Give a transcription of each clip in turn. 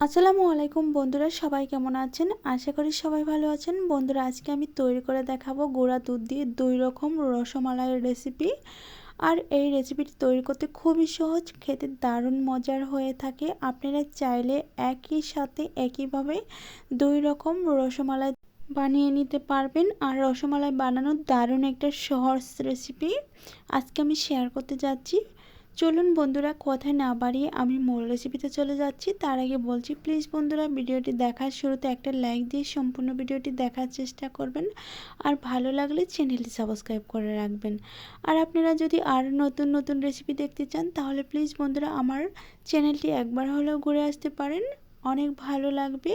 আসসালামু আলাইকুম বন্ধুরা, সবাই কেমন আছেন? আশা করি সবাই ভালো আছেন। বন্ধুরা, আজকে আমি তৈরি করে দেখাবো গুঁড়া দুধ দিয়ে দুই রকম রসমালাইয়ের রেসিপি আর এই রেসিপিটি তৈরি করতে খুবই সহজ, খেতে দারুণ মজার হয়ে থাকে। আপনারা চাইলে একই সাথে একইভাবে দুই রকম রসমালাই বানিয়ে নিতে পারবেন। আর রসমালাই বানানোর দারুণ একটা সহজ রেসিপি আজকে আমি শেয়ার করতে যাচ্ছি। চলুন বন্ধুরা কথায় না বাড়িয়ে আমি মূল রেসিপিতে চলে যাচ্ছি। তার আগে বলছি প্লিজ বন্ধুরা, ভিডিওটি দেখার শুরুতে একটা লাইক দিয়ে সম্পূর্ণ ভিডিওটি দেখার চেষ্টা করবেন। আর ভালো লাগলে চ্যানেলটি সাবস্ক্রাইব করে রাখবেন। আর আপনারা যদি আর নতুন নতুন রেসিপি দেখতে চান, তাহলে প্লিজ বন্ধুরা, আমার চ্যানেলটি একবার হলেও ঘুরে আসতে পারেন। অনেক ভালো লাগবে।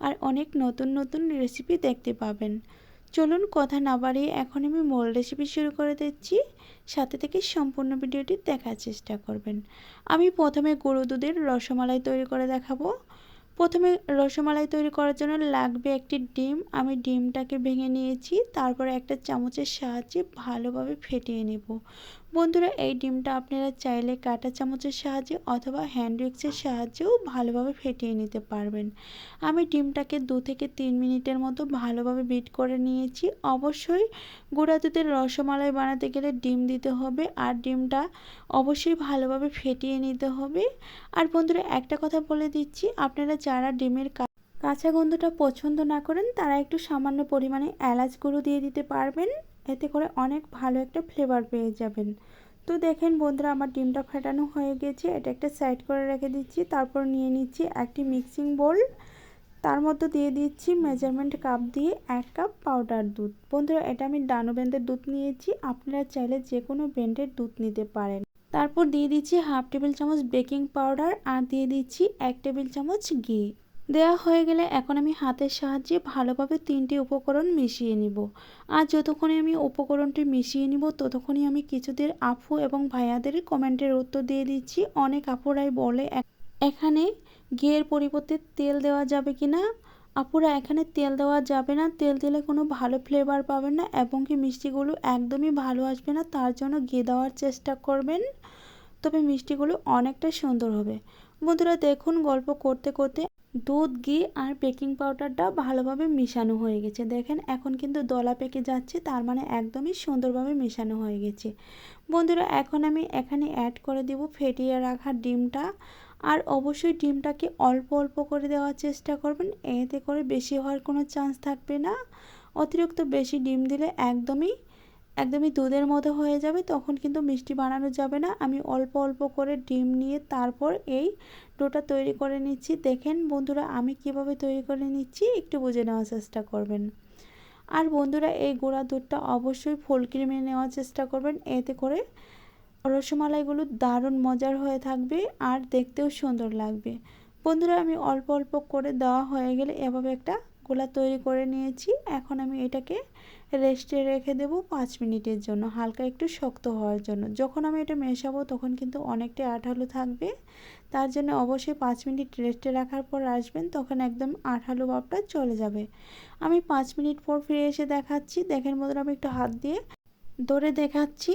আর অনেক নতুন নতুন রেসিপি দেখতে পাবেন। চলুন কথা না বাড়িয়ে এখন আমি মূল রেসিপি শুরু করে দিচ্ছি। সাথে থেকে সম্পূর্ণ ভিডিওটি দেখার চেষ্টা করবেন। আমি প্রথমে গরু দুধের রসমালাই তৈরি করে দেখাবো। প্রথমে রসমালাই তৈরি করার জন্য লাগবে একটি ডিম। আমি ডিমটাকে ভেঙে নিয়েছি, তারপর একটা চামচের সাহায্যে ভালোভাবে ফেটিয়ে নেব। বন্ধুরা, এই ডিমটা আপনারা চাইলে কাটা চামচের সাহায্যে অথবা হ্যান্ড উইক্সের সাহায্যেও ভালোভাবে ফেটিয়ে নিতে পারবেন। আমি ডিমটাকে দু থেকে তিন মিনিটের মতো ভালোভাবে বিট করে নিয়েছি। অবশ্যই গুঁড়া দুধের রসমালাই বানাতে গেলে ডিম দিতে হবে আর ডিমটা অবশ্যই ভালোভাবে ফেটিয়ে নিতে হবে। আর বন্ধুরা, একটা কথা বলে দিচ্ছি, আপনারা যারা ডিমের কাঁচা গন্ধটা পছন্দ না করেন, তারা একটু সামান্য পরিমাণে এলাচ গুঁড়ো দিয়ে দিতে পারবেন। এতে করে অনেক ভালো একটা ফ্লেভার পেয়ে যাবেন। তো দেখেন বন্ধুরা, আমার ডিমটা ফেটানো হয়ে গেছে। এটা একটা সাইড করে রেখে দিচ্ছি। তারপর নিয়ে নিচ্ছি একটি মিক্সিং বোল তার মধ্যে দিয়ে দিচ্ছি মেজারমেন্ট কাপ দিয়ে এক কাপ পাউডার দুধ। বন্ধুরা, এটা আমি ডানো ব্যান্ডের দুধ নিয়েছি। আপনারা চাইলে যে কোনো ব্র্যান্ডের দুধ নিতে পারেন। তারপর দিয়ে দিচ্ছি হাফ টেবিল চামচ বেকিং পাউডার আর দিয়ে দিচ্ছি এক টেবিল চামচ ঘি। দেওয়া হয়ে গেলে এখন আমি হাতের সাহায্যে ভালোভাবে তিনটি উপকরণ মিশিয়ে নিব। আর যতক্ষণে আমি উপকরণটি মিশিয়ে নিব ততক্ষণই আমি কিছুদের আফু এবং ভাইয়াদের কমেন্টের উত্তর দিয়ে দিচ্ছি। অনেক আপুরাই বলে এখানে ঘিয়ের পরিবর্তে তেল দেওয়া যাবে কি না? আপুরা, এখানে তেল দেওয়া যাবে না। তেল দিলে কোনো ভালো ফ্লেভার পাবেন না এবং কি মিষ্টিগুলো একদমই ভালো আসবে না। তার জন্য ঘি দেওয়ার চেষ্টা করবেন। তবে মিষ্টিগুলো অনেকটা সুন্দর হবে। বন্ধুরা, দেখুন গল্প করতে করতে দুধ, ঘি আর বেকিং পাউডারটা ভালোভাবে মেশানো হয়ে গেছে। দেখেন, এখন কিন্তু দলা পেকে যাচ্ছে, তার মানে একদমই সুন্দরভাবে মেশানো হয়ে গেছে। বন্ধুরা, এখন আমি এখানে অ্যাড করে দেব ফেটিয়ে রাখা ডিমটা। আর অবশ্যই ডিমটাকে অল্প অল্প করে দেওয়ার চেষ্টা করবেন, এতে করে বেশি হওয়ার কোনো চান্স থাকবে না। অতিরিক্ত বেশি ডিম দিলে একদমই একদমই দুধের মতো হয়ে যাবে, তখন কিন্তু মিষ্টি বানানো যাবে না। আমি অল্প অল্প করে ডিম নিয়ে তারপর এই ডোটা তৈরি করে নিচ্ছি। দেখেন বন্ধুরা, আমি কীভাবে তৈরি করে নিচ্ছি, একটু বুঝে নেওয়ার চেষ্টা করবেন। আর বন্ধুরা, এই গোড়া দুধটা অবশ্যই ফুল ক্রিমে নেওয়ার চেষ্টা করবেন। এতে করে রসমালাইগুলো দারুণ মজার হয়ে থাকবে আর দেখতেও সুন্দর লাগবে। বন্ধুরা, আমি অল্প অল্প করে দেওয়া হয়ে গেলে এভাবে একটা গোলা তৈরি করে নিয়েছি। এখন আমি এটাকে রেস্টে রেখে দেব পাঁচ মিনিটের জন্য, হালকা একটু শক্ত হওয়ার জন্য। যখন আমি এটা মেশাবো তখন কিন্তু অনেকটাই আঠালো থাকবে। তার জন্য অবশ্যই পাঁচ মিনিট রেস্টে রাখার পর আসবেন, তখন একদম আঠালো ভাবটা চলে যাবে। আমি পাঁচ মিনিট পর ফিরে এসে দেখাচ্ছি। দেখেন মধ্যে আমি একটু হাত দিয়ে ধরে দেখাচ্ছি।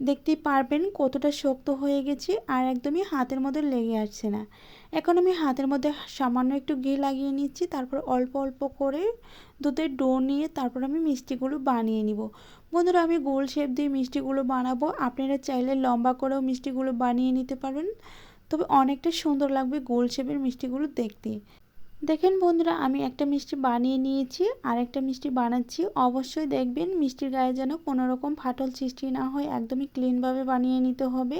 দেখতেই পারবেন কতটা শক্ত হয়ে গেছে আর একদমই হাতের মধ্যে লেগে আসছে না। এখন আমি হাতের মধ্যে সামান্য একটু ঘি লাগিয়ে নিচ্ছি, তারপর অল্প অল্প করে দুধের ডো নিয়ে তারপর আমি মিষ্টিগুলো বানিয়ে নিব। বন্ধুরা, আমি গোল শেপ দিয়ে মিষ্টিগুলো বানাবো। আপনারা চাইলে লম্বা করেও মিষ্টিগুলো বানিয়ে নিতে পারেন, তবে অনেকটা সুন্দর লাগবে গোল শেপের মিষ্টিগুলো দেখতে। দেখেন বন্ধুরা, আমি একটা মিষ্টি বানিয়ে নিয়েছি, আর একটা মিষ্টি বানাচ্ছি। অবশ্যই দেখবেন মিষ্টির গায়ে যেন কোনো রকম ফাটল সৃষ্টি না হয়, একদমই ক্লিনভাবে বানিয়ে নিতে হবে।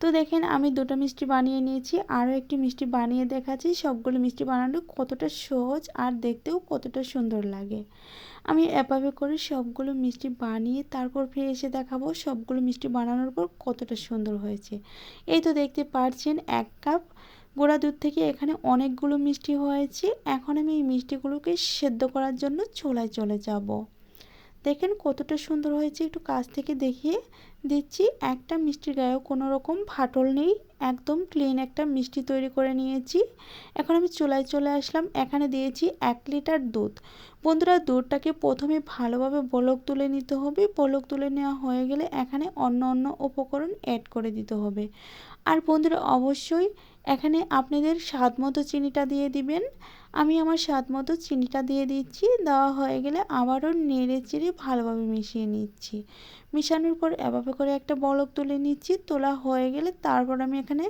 তো দেখেন, আমি দুটো মিষ্টি বানিয়ে নিয়েছি, আরও একটি মিষ্টি বানিয়ে দেখাচ্ছি। সবগুলো মিষ্টি বানানো কতটা সহজ আর দেখতেও কতটা সুন্দর লাগে। আমি এভাবে করে সবগুলো মিষ্টি বানিয়ে তারপর ফিরে এসে দেখাবো সবগুলো মিষ্টি বানানোর পর কতটা সুন্দর হয়েছে। এই তো দেখতে পাচ্ছেন, এক কাপ গোড়া দুধ থেকে এখানে অনেকগুলো মিষ্টি হয়েছে। এখন আমি এই মিষ্টিগুলোকে সেদ্ধ করার জন্য চুলায় চলে যাব। দেখেন কতটা সুন্দর হয়েছে, একটু কাছ থেকে দেখিয়ে দিচ্ছি। একটা মিষ্টির গায়েও কোনো রকম ফাটল নেই, একদম ক্লিন একটা মিষ্টি তৈরি করে নিয়েছি। এখন আমি চুলায় চলে আসলাম, এখানে দিয়েছি এক লিটার দুধ। বন্ধুরা, দুধটাকে প্রথমে ভালোভাবে বলক তুলে নিতে হবে। বলক তুলে নেওয়া হয়ে গেলে এখানে অন্য অন্য উপকরণ অ্যাড করে দিতে হবে। আর বন্ধুরা, অবশ্যই এখানে আপনাদের স্বাদ মতো চিনিটা দিয়ে দিবেন। আমি আমার স্বাদ মতো চিনিটা দিয়ে দিচ্ছি। দেওয়া হয়ে গেলে আবারও নেড়ে চেড়ে ভালোভাবে মিশিয়ে নিচ্ছি। মিশানোর পর এভাবে করে একটা বলক তুলে নিচ্ছি। তোলা হয়ে গেলে তারপর আমি এখানে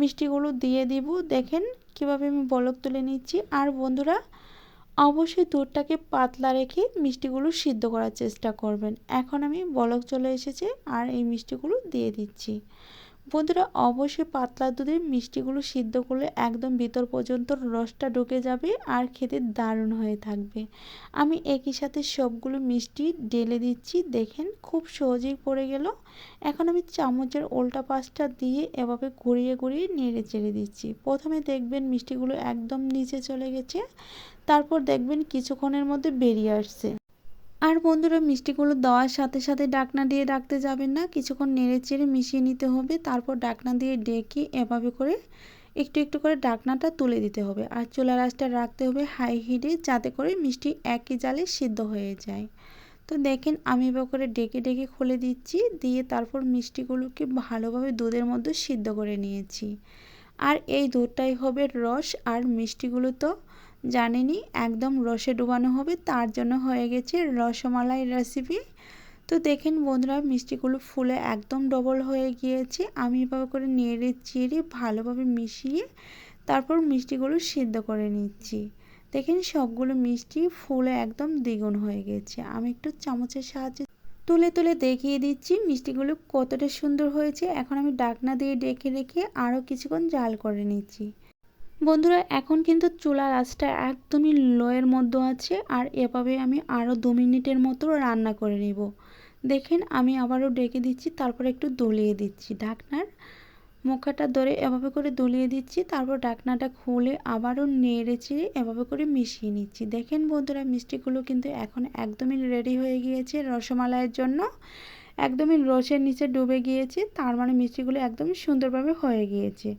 মিষ্টিগুলো দিয়ে দিব। দেখেন কীভাবে আমি বলক তুলে নিচ্ছি। আর বন্ধুরা, অবশ্যই দুধটাকে পাতলা রেখে মিষ্টিগুলো সিদ্ধ করার চেষ্টা করবেন। এখন আমি বলক চলে এসেছে আর এই মিষ্টিগুলো দিয়ে দিচ্ছি। বন্ধুরা, অবশ্যই পাতলা দুধের মিষ্টিগুলো সিদ্ধ করলে একদম ভিতর পর্যন্ত রসটা ঢুকে যাবে আর খেতে দারুণ হয়ে থাকবে। আমি একই সাথে সবগুলো মিষ্টি ঢেলে দিচ্ছি, দেখেন খুব সহজেই পড়ে গেল। এখন আমি চামচের উল্টা পাশটা দিয়ে এভাবে ঘুরিয়ে ঘুরিয়ে নেড়ে চেড়ে দিচ্ছি। প্রথমে দেখবেন মিষ্টিগুলো একদম নিচে চলে গেছে, তারপর দেখবেন কিছুক্ষণের মধ্যে বেরিয়ে আসছে। আর বন্ধুরা, মিষ্টিগুলো দেওয়ার সাথে সাথে ডাকনা দিয়ে ডাকতে যাবেন না। কিছুক্ষণ নেড়ে চেড়ে মিশিয়ে নিতে হবে। তারপর ডাকনা দিয়ে ডেকে এভাবে করে একটু একটু করে ডাকনাটা তুলে দিতে হবে। আর চুলা রাসটা রাখতে হবে হাই হিটে যাতে করে মিষ্টি একই জালে সিদ্ধ হয়ে যায়। তো দেখেন, আমি এবার করে ডেকে ডেকে খুলে দিচ্ছি। দিয়ে তারপর মিষ্টিগুলোকে ভালোভাবে দুধের মধ্যে সিদ্ধ করে নিয়েছি। আর এই দুধটাই হবে রস। আর মিষ্টিগুলো তো জানেনি, একদম রসে ডুবানো হবে, তার জন্য হয়ে গেছে রসমালাই রেসিপি তো দেখেন বন্ধুরা, মিষ্টিগুলো ফুলে একদম ডবল হয়ে গিয়েছে। আমি এভাবে করে নেড়ে চেড়ে ভালোভাবে মিশিয়ে তারপর মিষ্টিগুলো সিদ্ধ করে নিচ্ছি। দেখেন সবগুলো মিষ্টি ফুলে একদম দ্বিগুণ হয়ে গেছে। আমি একটু চামচের সাহায্যে তুলে তুলে দেখিয়ে দিচ্ছি মিষ্টিগুলো কতটা সুন্দর হয়েছে। এখন আমি ডাকনা দিয়ে ডেকে রেখে আরও কিছুক্ষণ জাল করে নিচ্ছি। বন্ধুরা, এখন কিন্তু চুলার আঁচটা একদমই লোয়ের মধ্যে আছে আর এভাবে আমি আরও দু মিনিটের মতো রান্না করে নেব। দেখেন, আমি আবারও ডেকে দিচ্ছি, তারপর একটু দলিয়ে দিচ্ছি ঢাকনার মুখাটা ধরে এভাবে করে দলিয়ে দিচ্ছি, তারপর ঢাকনাটা খুলে আবারও নেড়ে চেড়ে এভাবে করে মিশিয়ে নিচ্ছি। দেখেন বন্ধুরা, মিষ্টিগুলো কিন্তু এখন একদমই রেডি হয়ে গিয়েছে রসমালাইয়ের জন্য। একদমই রসের নিচে ডুবে গিয়েছে, তার মানে মিষ্টিগুলো একদমই সুন্দরভাবে হয়ে গিয়েছে।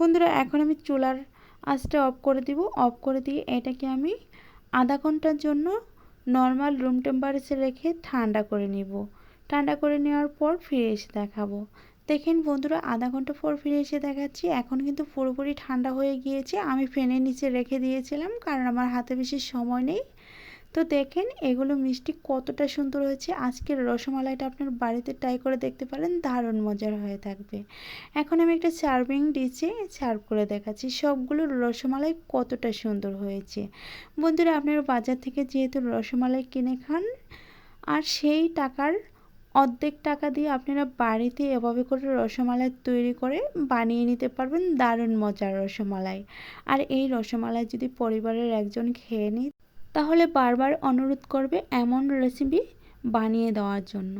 বন্ধুরা, এখন আমি চুলার আঁচটা অফ করে দিব। অফ করে দিয়ে এটাকে আমি আধা ঘণ্টার জন্য নর্মাল রুম টেম্পারেচার রেখে ঠান্ডা করে নিব। ঠান্ডা করে নেওয়ার পর ফিরে এসে দেখাবো। দেখেন বন্ধুরা, আধা ঘণ্টা পর ফিরে এসে দেখাচ্ছি। এখন কিন্তু পুরোপুরি ঠান্ডা হয়ে গিয়েছে। আমি ফ্যানের নিচে রেখে দিয়েছিলাম, কারণ আমার হাতে বেশি সময় নেই। তো দেখেন এগুলো মিষ্টি কতটা সুন্দর হয়েছে। আজকের রসমালাইটা আপনার বাড়িতে ট্রাই করে দেখতে পারেন, দারুণ মজার হয়ে থাকবে। এখন আমি একটা সার্ভিং ডিশে সার্ভ করে দেখাচ্ছি। সবগুলো রসমালাই কতটা সুন্দর হয়েছে। বন্ধুরা, আপনারা বাজার থেকে যেহেতু রসমালাই কিনে খান, আর সেই টাকার অর্ধেক টাকা দিয়ে আপনারা বাড়িতে এভাবে করে রসমালাই তৈরি করে বানিয়ে নিতে পারবেন, দারুণ মজার রসমালাই। আর এই রসমালাই যদি পরিবারের একজন খেয়ে নিই তাহলে বারবার অনুরোধ করবে এমন রেসিপি বানিয়ে দেওয়ার জন্য।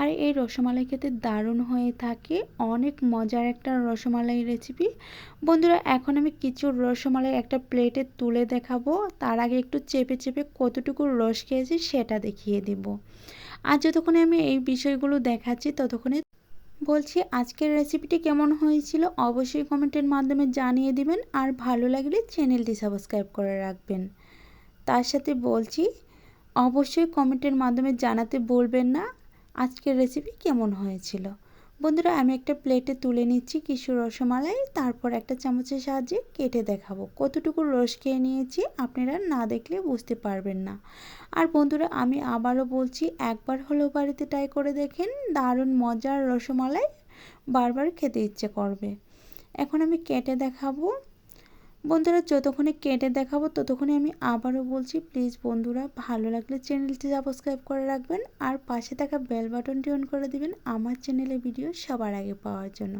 আর এই রসমালাই খেতে দারুণ হয়ে থাকে, অনেক মজার একটা রসমালাই রেসিপি বন্ধুরা, এখন আমি কিছু রসমালাই একটা প্লেটে তুলে দেখাবো। তার আগে একটু চেপে চেপে কতটুকু রস খেয়েছি সেটা দেখিয়ে দিব। আর যতক্ষণে আমি এই বিষয়গুলো দেখাচ্ছি, ততক্ষণে বলছি আজকের রেসিপিটি কেমন হয়েছিল, অবশ্যই কমেন্টের মাধ্যমে জানিয়ে দিবেন। আর ভালো লাগলে চ্যানেলটি সাবস্ক্রাইব করে রাখবেন। তার সাথে বলছি, অবশ্যই কমেন্টের মাধ্যমে জানাতে বলবেন না। আজকের রেসিপি কেমন হয়েছিল? বন্ধুরা, আমি একটা প্লেটে তুলে নিচ্ছি কিছু রসমালাই, তারপর একটা চামচের সাহায্যে কেটে দেখাবো। কতটুকু রস খেয়ে নিয়েছি আপনারা না দেখলে বুঝতে পারবেন না। আর বন্ধুরা, আমি আবারও বলছি, একবার হলেও বাড়িতে ট্রাই করে দেখেন, দারুণ মজার রসমালাই বারবার খেতে ইচ্ছে করবে। এখন আমি কেটে দেখাবো। বন্ধুরা, যতক্ষণে কেটে দেখাবো, ততক্ষণে আমি আবারও বলছি প্লিজ বন্ধুরা, ভালো লাগলে চ্যানেলটি সাবস্ক্রাইব করে রাখবেন আর পাশে থাকা বেল বাটনটি অন করে দিবেন আমার চ্যানেলে ভিডিও সবার আগে পাওয়ার জন্য।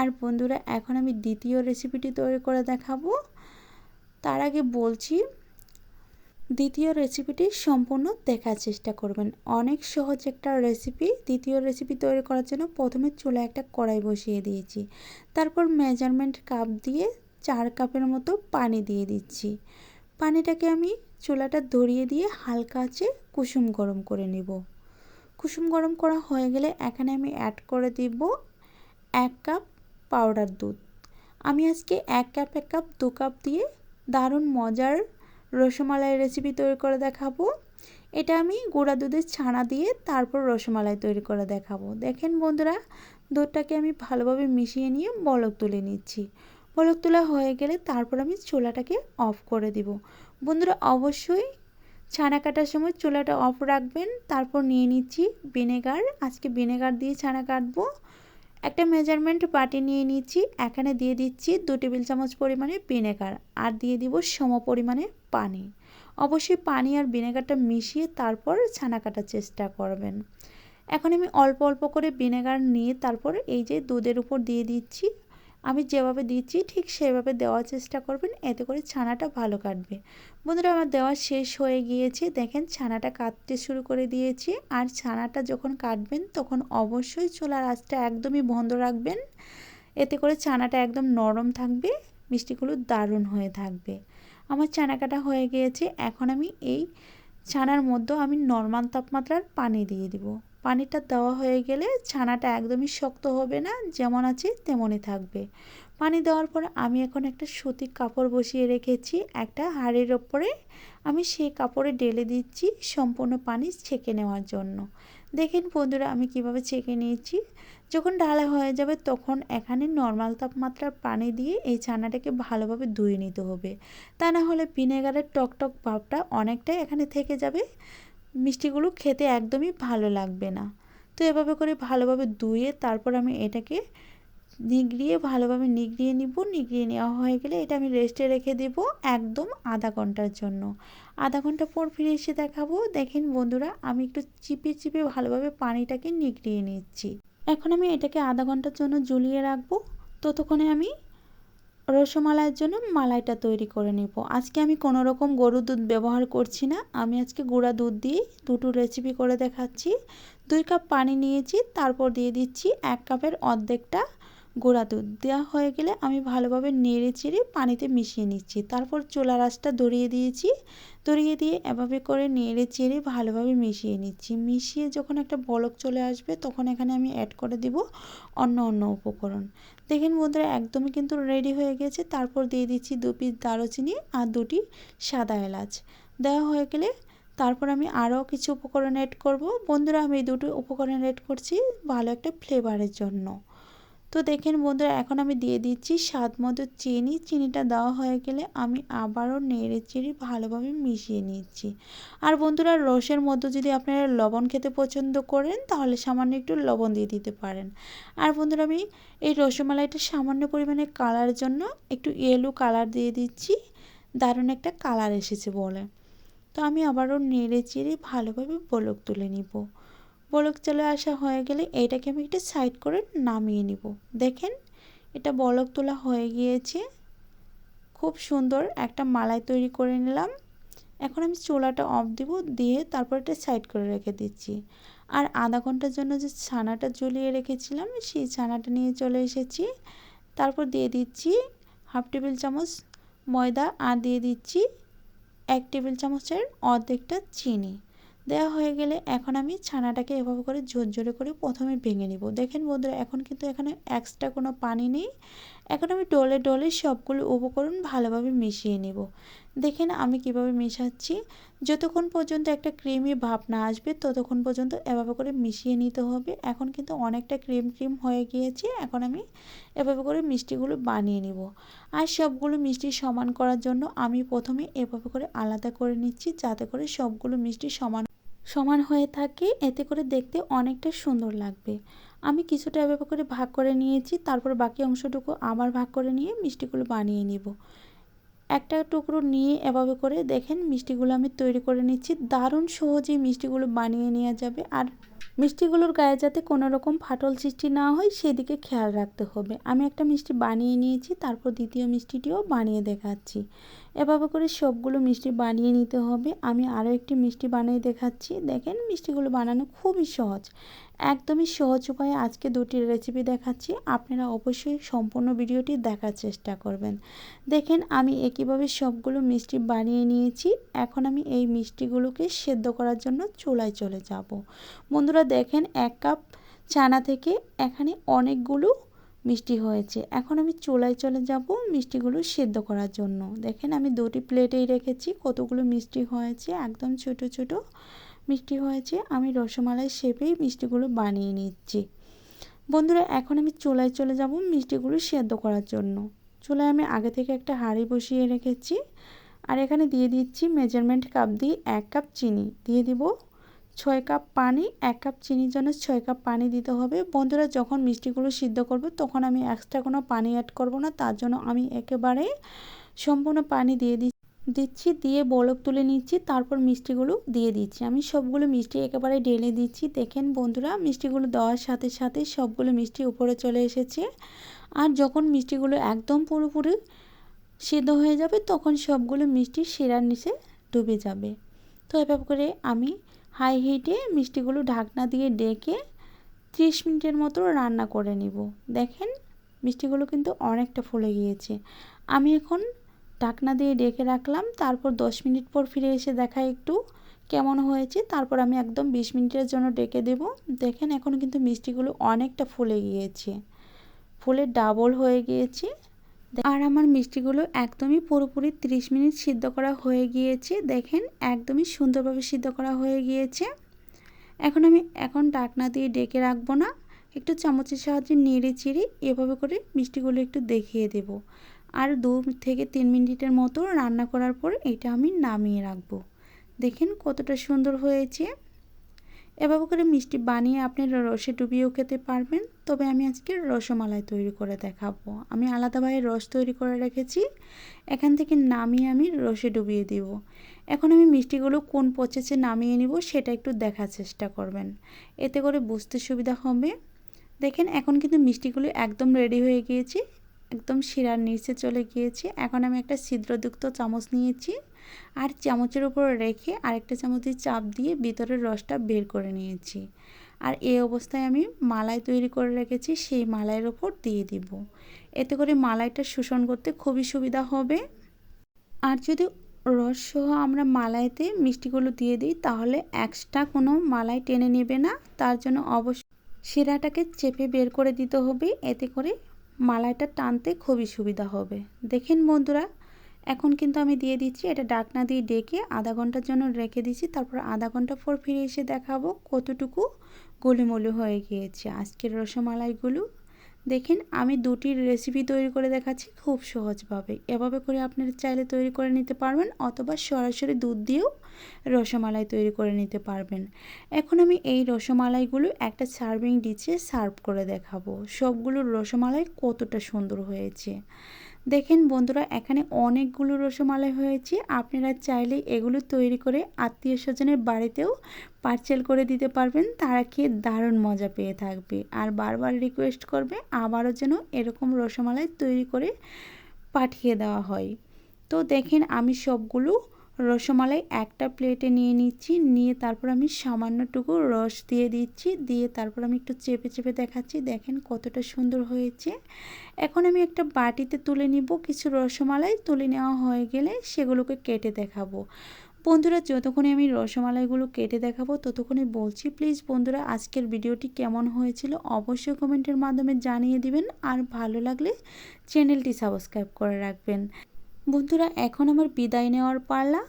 আর বন্ধুরা, এখন আমি দ্বিতীয় রেসিপিটি তৈরি করে দেখাবো। তার আগে বলছি, দ্বিতীয় রেসিপিটি সম্পূর্ণ দেখার চেষ্টা করবেন। অনেক সহজ একটা রেসিপি দ্বিতীয় রেসিপি তৈরি করার জন্য প্রথমে চুলা একটা কড়াই বসিয়ে দিয়েছি। তারপর মেজারমেন্ট কাপ দিয়ে চার কাপের মতো পানি দিয়ে দিচ্ছি। পানিটাকে আমি চুলাটা ধরিয়ে দিয়ে হালকা আছে কুসুম গরম করে নেব। কুসুম গরম করা হয়ে গেলে এখানে আমি অ্যাড করে দিব এক কাপ পাউডার দুধ। আমি আজকে এক কাপ এক কাপ, দু কাপ দিয়ে দারুণ মজার রসমালাই রেসিপি তৈরি করে দেখাবো। এটা আমি গুঁড়া দুধের ছানা দিয়ে তারপর রসমালাই তৈরি করে দেখাবো। দেখেন বন্ধুরা, দুধটাকে আমি ভালোভাবে মিশিয়ে নিয়ে বলক তুলে নিচ্ছি। বলক তোলা হয়ে গেলে তারপর আমি চোলাটাকে অফ করে দিব। বন্ধুরা, অবশ্যই ছানা কাটার সময় চোলাটা অফ রাখবেন। তারপর নিয়ে নিচ্ছি ভিনেগার। আজকে ভিনেগার দিয়ে ছানা কাটবো। একটা মেজারমেন্ট বাটি নিয়ে নিচ্ছি। এখানে দিয়ে দিচ্ছি দু টেবিল চামচ পরিমাণে ভিনেগার আর দিয়ে দিব সম পরিমাণে পানি। অবশ্যই পানি আর ভিনেগারটা মিশিয়ে তারপর ছানা কাটার চেষ্টা করবেন। এখন আমি অল্প অল্প করে ভিনেগার নিয়ে তারপর এই যে দুধের উপর দিয়ে দিচ্ছি। আমি যেভাবে দিচ্ছি ঠিক সেভাবে দেওয়ার চেষ্টা করবেন, এতে করে ছানাটা ভালো কাটবে। বন্ধুরা, আমার দেওয়া শেষ হয়ে গিয়েছে। দেখেন, ছানাটা কাটতে শুরু করে দিয়েছি। আর ছানাটা যখন কাটবেন, তখন অবশ্যই চুলার আঁচটা একদমই বন্ধ রাখবেন। এতে করে ছানাটা একদম নরম থাকবে, মিষ্টিগুলো দারুণ হয়ে থাকবে। আমার ছানা কাটা হয়ে গিয়েছে। এখন আমি এই ছানার মধ্যে আমি নর্মাল তাপমাত্রার পানি দিয়ে দিব। পানিটা দেওয়া হয়ে গেলে ছানাটা একদমই শক্ত হবে না, যেমন আছে তেমনই থাকবে। পানি দেওয়ার পর আমি এখন একটা সুতির কাপড় বসিয়ে রেখেছি, একটা হাড়ির ওপরে। আমি সেই কাপড়ে ঢেলে দিচ্ছি সম্পূর্ণ পানি ছেঁকে নেওয়ার জন্য। দেখেন বন্ধুরা, আমি কীভাবে ছেঁকে নিয়েছি। যখন ঢালা হয়ে যাবে তখন এখানে নর্মাল তাপমাত্রার পানি দিয়ে এই ছানাটাকে ভালোভাবে ধুয়ে নিতে হবে। তা না হলে ভিনেগারের টকটক ভাবটা অনেকটাই এখানে থেকে যাবে। মিষ্টিগুলো খেতে একদমই ভালো লাগবে না। তো এভাবে করে ভালোভাবে ধুয়ে তারপর আমি এটাকে নিগড়িয়ে ভালোভাবে নিগড়িয়ে নিব। নিগড়িয়ে নেওয়া হয়ে গেলে এটা আমি রেস্টে রেখে দেব একদম আধা ঘণ্টার জন্য। আধা ঘণ্টা পর ফিরে এসে দেখাবো। দেখেন বন্ধুরা, আমি একটু চিপে চিপে ভালোভাবে পানিটাকে নিগড়িয়ে নিচ্ছি। এখন আমি এটাকে আধা ঘণ্টার জন্য ঝুলিয়ে রাখব। ততক্ষণে আমি রসমালাইয়ের জন্য মালাইটা তৈরি করে নেব। আজকে আমি কোনো রকম গরু দুধ ব্যবহার করছি না। আমি আজকে গুঁড়া দুধ দিয়ে দুটো রেসিপি করে দেখাচ্ছি। দুই কাপ পানি নিয়েছি, তারপর দিয়ে দিচ্ছি এক কাপের অর্ধেকটা গুঁড়া দুধ। দেওয়া হয়ে গেলে আমি ভালোভাবে নেড়ে চেড়ে পানিতে মিশিয়ে নিচ্ছি। তারপর চোলা রাসটা ধরিয়ে দিয়েছি। ধরিয়ে দিয়ে এভাবে করে নেড়ে চেড়ে ভালোভাবে মিশিয়ে নিচ্ছি। মিশিয়ে যখন একটা বলক চলে আসবে, তখন এখানে আমি অ্যাড করে দিব অন্য অন্য উপকরণ। দেখেন বন্ধুরা, একদমই কিন্তু রেডি হয়ে গেছে। তারপর দিয়ে দিচ্ছি দু পিস দারুচিনি আর দুটি সাদা এলাচ। দেওয়া হয়ে গেলে তারপর আমি আরও কিছু উপকরণ অ্যাড করব। বন্ধুরা, আমি এই দুটো উপকরণ অ্যাড করছি ভালো একটা ফ্লেভারের জন্য। তো দেখেন বন্ধুরা, এখন আমি দিয়ে দিচ্ছি স্বাদ মতো চিনি। চিনিটা দেওয়া হয়ে গেলে আমি আবারও নেড়ে চেড়ে ভালোভাবে মিশিয়ে নিচ্ছি। আর বন্ধুরা, রসের মধ্যে যদি আপনারা লবণ খেতে পছন্দ করেন, তাহলে সামান্য একটু লবণ দিয়ে দিতে পারেন। আর বন্ধুরা, আমি এই রসমালাইটা সামান্য পরিমাণে কালার জন্য একটু ইয়েলো কালার দিয়ে দিচ্ছি। দারুণ একটা কালার এসেছে বলে। তো আমি আবারও নেড়ে চেড়ে ভালোভাবে বলক তুলে নিব। বলক চলে আসা হয়ে গেলে এটাকে আমি একটা সাইড করে নামিয়ে নিব। দেখেন, এটা বলক তোলা হয়ে গিয়েছে। খুব সুন্দর একটা মালাই তৈরি করে নিলাম। এখন আমি চোলাটা অফ দিব, দিয়ে তারপর এটা সাইড করে রেখে দিচ্ছি। আর আধা ঘণ্টার জন্য যে ছানাটা ঝুলিয়ে রেখেছিলাম, সেই ছানাটা নিয়ে চলে এসেছি। তারপর দিয়ে দিচ্ছি হাফ টেবিল চামচ ময়দা, আর দিয়ে দিচ্ছি এক টেবিল চামচের অর্ধেকটা চিনি। দেওয়া হয়ে গেলে এখন আমি ছানাটাকে এভাবে করে ঝরঝরে করে প্রথমে ভেঙে নিব। দেখেন বন্ধুরা, এখন কিন্তু এখানে এক্সট্রা কোনো পানি নেই। এখন আমি ডলে ডলে সবগুলো উপকরণ ভালোভাবে মিশিয়ে নেব। দেখেন আমি কীভাবে মেশাচ্ছি। যতক্ষণ পর্যন্ত একটা ক্রিমি ভাব না আসবে, ততক্ষণ পর্যন্ত এভাবে করে মিশিয়ে নিতে হবে। এখন কিন্তু অনেকটা ক্রিম ক্রিম হয়ে গিয়েছে। এখন আমি এভাবে করে মিষ্টিগুলো বানিয়ে নিব। আর সবগুলো মিষ্টি সমান করার জন্য আমি প্রথমে এভাবে করে আলাদা করে নিচ্ছি, যাতে করে সবগুলো মিষ্টি সমান সমান হয়ে থাকে। এতে করে দেখতে অনেকটা সুন্দর লাগবে। আমি কিছুটা এভাবে করে ভাগ করে নিয়েছি, তারপর বাকি অংশটুকু আবার ভাগ করে নিয়ে মিষ্টিগুলো বানিয়ে নিব। একটা টুকরো নিয়ে এভাবে করে দেখেন মিষ্টিগুলো আমি তৈরি করে নিচ্ছি। দারুণ সহজেই মিষ্টিগুলো বানিয়ে নেওয়া যাবে আর মিষ্টিগুলোর গায়ে যাতে কোনো রকম ফাটল সৃষ্টি না হয় সেদিকে খেয়াল রাখতে হবে। আমি একটা মিষ্টি বানিয়ে নিয়েছি, তারপর দ্বিতীয় মিষ্টিটিও বানিয়ে দেখাচ্ছি। এভাবে করে সবগুলো মিষ্টি বানিয়ে নিতে হবে। আমি আরও একটি মিষ্টি বানিয়ে দেখাচ্ছি। দেখেন, মিষ্টিগুলো বানানো খুবই সহজ। একদমই সহজ উপায়ে আজকে দুটি রেসিপি দেখাচ্ছি। আপনারা অবশ্যই সম্পূর্ণ ভিডিওটি দেখার চেষ্টা করবেন। দেখেন, আমি একইভাবে সবগুলো মিষ্টি বানিয়ে নিয়েছি। এখন আমি এই মিষ্টিগুলোকে সেদ্ধ করার জন্য চুলায় চলে যাব। বন্ধুরা, দেখেন, এক কাপ চানা থেকে এখানে অনেকগুলো মিষ্টি হয়েছে। এখন আমি চুলায় চলে যাব মিষ্টিগুলো সেদ্ধ করার জন্য। দেখেন আমি দুটি প্লেটেই রেখেছি, কতগুলো মিষ্টি হয়েছে, একদম ছোট ছোট মিষ্টি হয়েছে। আমি রসমালাই শেপেই মিষ্টিগুলো বানিয়ে নিচ্ছি। বন্ধুরা, এখন আমি চুলায় চলে যাব মিষ্টিগুলো সেদ্ধ করার জন্য। চুলায় আমি আগে থেকে একটা হাঁড়ি বসিয়ে রেখেছি। আর এখানে দিয়ে দিচ্ছি মেজারমেন্ট কাপ দিয়ে এক কাপ চিনি। দিয়ে দিব ছয় কাপ পানি, এক কাপ চিনির জন্য ছয় কাপ পানি দিতে হবে। বন্ধুরা, যখন মিষ্টিগুলো সিদ্ধ করবে, তখন আমি এক্সট্রা কোনো পানি অ্যাড করব না। তার জন্য আমি একেবারে সম্পূর্ণ পানি দিয়ে দিচ্ছি দিচ্ছি, দিয়ে বলক তুলে নিচ্ছি, তারপর মিষ্টিগুলো দিয়ে দিচ্ছি। আমি সবগুলো মিষ্টি একেবারে ঢেলে দিচ্ছি। দেখেন বন্ধুরা, মিষ্টিগুলো দেওয়ার সাথে সাথে সবগুলো মিষ্টি উপরে চলে এসেছে। আর যখন মিষ্টিগুলো একদম পুরোপুরি সিদ্ধ হয়ে যাবে, তখন সবগুলো মিষ্টি শিরার নিচে ডুবে যাবে। তো এভাবে করে আমি হাই হিটে মিষ্টিগুলো ঢাকনা দিয়ে ডেকে ত্রিশ মিনিটের মতো রান্না করে নিব। দেখেন, মিষ্টিগুলো কিন্তু অনেকটা ফুলে গিয়েছে। আমি এখন ঢাকনা দিয়ে ডেকে রাখলাম, তারপর দশ মিনিট পর ফিরে এসে দেখা একটু কেমন হয়েছে। তারপর আমি একদম বিশ মিনিটের জন্য ডেকে দেব। দেখেন, এখন কিন্তু মিষ্টিগুলো অনেকটা ফুলে গিয়েছে। ফুলে ডাবল হয়ে গিয়েছে। আর আমার মিষ্টিগুলো একদমই পুরোপুরি 30 মিনিট সিদ্ধ করা হয়ে গিয়েছে। দেখেন, একদমই সুন্দরভাবে সিদ্ধ করা হয়ে গিয়েছে। এখন আমি এখন ডাকনা দিয়ে ডেকে রাখব না। একটু চামচের সাহায্যে নেড়ে চিড়ে এভাবে করে মিষ্টিগুলো একটু দেখিয়ে দেব। আর দু থেকে তিন মিনিটের মতো রান্না করার পর এটা আমি নামিয়ে রাখব। দেখেন কতটা সুন্দর হয়েছে। এভাবে করে মিষ্টি বানিয়ে আপনি রসে ডুবিয়েও খেতে পারবেন। তবে আমি আজকে রসমালাই তৈরি করে দেখাবো। আমি আলাদাভাবে রস তৈরি করে রেখেছি। এখান থেকে নামিয়ে আমি রসে ডুবিয়ে দিব। এখন আমি মিষ্টিগুলো কোন পচেছে নামিয়ে নিব সেটা একটু দেখার চেষ্টা করবেন। এতে করে বুঝতে সুবিধা হবে। দেখেন, এখন কিন্তু মিষ্টিগুলো একদম রেডি হয়ে গিয়েছে। একদম শিরার নিচে চলে গিয়েছে। এখন আমি একটা ছিদ্রযুক্ত চামচ নিয়েছি। আর চামচের উপর রেখে আরেকটা চামচ চাপ দিয়ে ভিতরের রসটা বের করে নিয়েছি। আর এই অবস্থায় আমি মালাই তৈরি করে রেখেছি, সেই মালাইয়ের ওপর দিয়ে দিব। এতে করে মালাইটা শোষণ করতে খুবই সুবিধা হবে। আর যদি রস সহ আমরা মালাইতে মিষ্টিগুলো দিয়ে দিই, তাহলে এক্সট্রা কোনো মালাই টেনে নেবে না। তার জন্য অবশ্যই শিরাটাকে চেপে বের করে দিতে হবে। এতে করে মালাইটা টানতে খুবই সুবিধা হবে। দেখেন বন্ধুরা এখন কিন্তু আমি দিয়ে দিচ্ছি, এটা ডাকনা দিয়ে ডেকে আধা ঘণ্টার জন্য রেখে দিচ্ছি, তারপর আধা ঘণ্টা পর ফিরে এসে দেখাবো কতটুকু গোলুমলু হয়ে গিয়েছে আজকের রসমালাইগুলো। দেখেন, আমি দুটি রেসিপি তৈরি করে দেখাচ্ছি খুব সহজভাবে। এভাবে করে আপনারা চাইলে তৈরি করে নিতে পারবেন অথবা সরাসরি দুধ দিয়েও রসমালাই তৈরি করে নিতে পারবেন। এখন আমি এই রসমালাইগুলো একটা সার্ভিং ডিচে সার্ভ করে দেখাবো। সবগুলো রসমালাই কতটা সুন্দর হয়েছে। দেখেন বন্ধুরা, এখানে অনেকগুলো রসমালাই হয়েছে। আপনারা চাইলে এগুলো তৈরি করে আত্মীয় স্বজনের বাড়িতেও পার্সেল করে দিতে পারবেন। তারা খেয়ে দারুণ মজা পেয়ে থাকবে। আর বারবার রিকোয়েস্ট করবে, আবারও যেন এরকম রসমালাই তৈরি করে পাঠিয়ে দেওয়া হয়। তো দেখেন, আমি সবগুলো রসমালাই একটা প্লেটে নিয়ে নিচ্ছি, নিয়ে তারপর আমি সামান্যটুকু রস দিয়ে দিচ্ছি, দিয়ে তারপর আমি একটু চেপে চেপে দেখাচ্ছি, দেখেন কতটা সুন্দর হয়েছে। এখন আমি একটা বাটিতে তুলে নিব, কিছু রসমালাই তুলে নেওয়া হয়ে গেলে সেগুলোকে কেটে দেখাবো। বন্ধুরা, যতক্ষণে আমি রসমালাইগুলো কেটে দেখাবো, ততক্ষণে বলছি প্লিজ বন্ধুরা, আজকের ভিডিওটি কেমন হয়েছিল অবশ্যই কমেন্টের মাধ্যমে জানিয়ে দিবেন, আর ভালো লাগলে চ্যানেলটি সাবস্ক্রাইব করে রাখবেন। বন্ধুরা, এখন আমার বিদায় নেওয়ার পালা।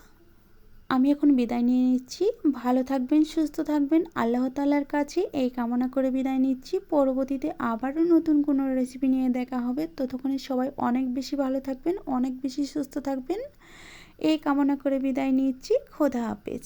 আমি এখন বিদায় নিয়ে নিচ্ছি। ভালো থাকবেন, সুস্থ থাকবেন। আল্লাহ তালার কাছে এই কামনা করে বিদায় নিচ্ছি। পরবর্তীতে আবারও নতুন কোনো রেসিপি নিয়ে দেখা হবে। ততক্ষণে সবাই অনেক বেশি ভালো থাকবেন, অনেক বেশি সুস্থ থাকবেন। এই কামনা করে বিদায় নিচ্ছি। খোদা হাফেজ।